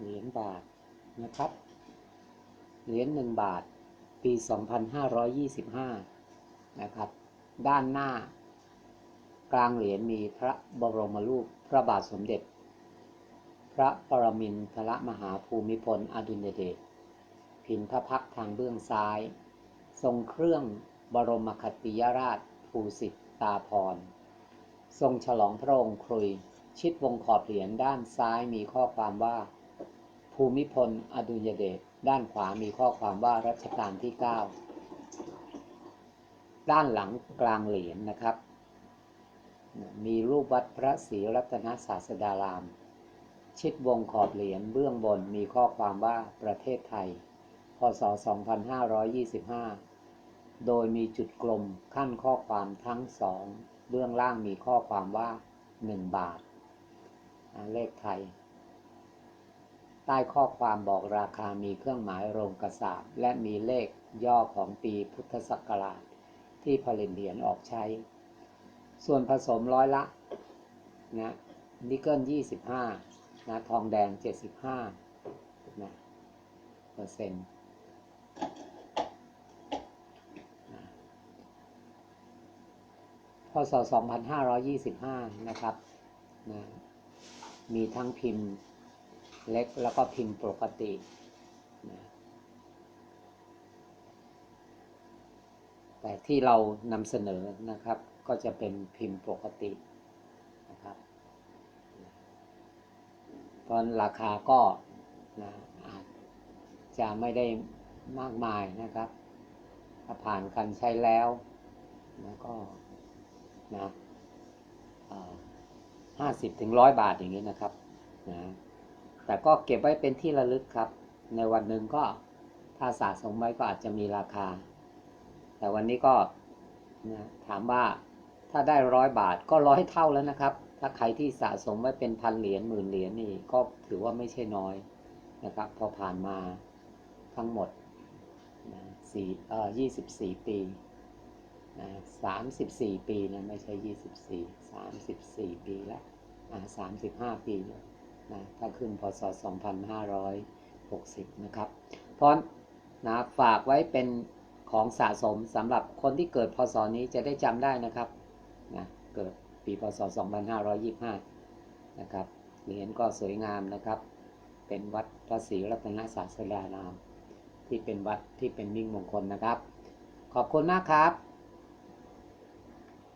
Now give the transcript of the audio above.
เหรียญบาทนะครับ เหรียญหนึ่งบาท ปี 2525 นะครับ ด้านหน้ากลางเหรียญมีพระบรมรูปพระบาทสมเด็จ พระปรมินทรมหาภูมิพลอดุลยเดชพินพระพักทางเบื้องซ้าย ทรงเครื่องบรมคติยราชภูสิทธาภรทรงฉลองพระองค์ครุย ชิดวงขอบเหรียญด้านซ้ายมีข้อความว่า ภูมิพล อดุลยเดช ด้านขวามีข้อความว่ารัชกาลที่ 9 ด้านหลังกลางเหรียญนะครับ มีรูปวัดพระศรีรัตนศาสดาราม ชิดวงขอบเหรียญเบื้องบนมีข้อความว่าประเทศไทย พศ 2525 โดยมีจุดกลมขั้นข้อความทั้งสองเบื้องล่างมีข้อความว่า 1 บาทอ่าเลขไทย ต้ข้อความบอกราคามีเครื่องหมายโรงกระสาบและมีเลขย่อของปีพุทธศักราช ที่ผลิตเหรียญออกใช้ ส่วนผสมร้อยละนะนิกเกิล 25นะทองแดง 75นะเปอร์เซ็นต์นะพศ 2525 นะครับนะมีทั้งพิมพ์ เล็กแล้วก็พิมพ์ปกตินะแต่ที่เรานำเสนอนะครับ ก็จะเป็นพิมพ์ปกตินะครับเพราะราคาก็นะอาจจะไม่ได้มากมายนะครับถ้าผ่านการใช้แล้วนะก็นะห้าสิบถึงร้อยบาทอย่างนี้นะครับนะ แต่ก็เก็บไว้เป็นที่ระลึกครับ ในวันหนึ่งก็ถ้าสะสมไว้ก็อาจจะมีราคา แต่วันนี้ก็นะถามว่าถ้าได้ร้อยบาทก็ร้อยเท่าแล้วนะครับ ถ้าใครที่สะสมไว้เป็นพันเหรียญหมื่นเหรียญนี่ก็ถือว่าไม่ใช่น้อยนะครับ พอผ่านมาทั้งหมดนะสี่เอ่อยี่สิบสี่ปีนะสามสิบสี่ปีนะไม่ใช่ยี่สิบสี่สามสิบสี่ปีแล้วอ่าสามสิบห้าปีแล้ว นะถ้าขึ้นพศสองพันห้าร้อยหกสิบนะครับ เพราะนะฝากไว้เป็นของสะสมสำหรับคนที่เกิดพศนี้จะได้จำได้นะครับนะเกิดปีพศ 2525 นะครับเหรียญก็สวยงามนะครับ เป็นวัดพระศรีรัตนศาสดาราม ที่เป็นวัดที่เป็นมิ่งมงคลนะครับ ขอบคุณมากครับ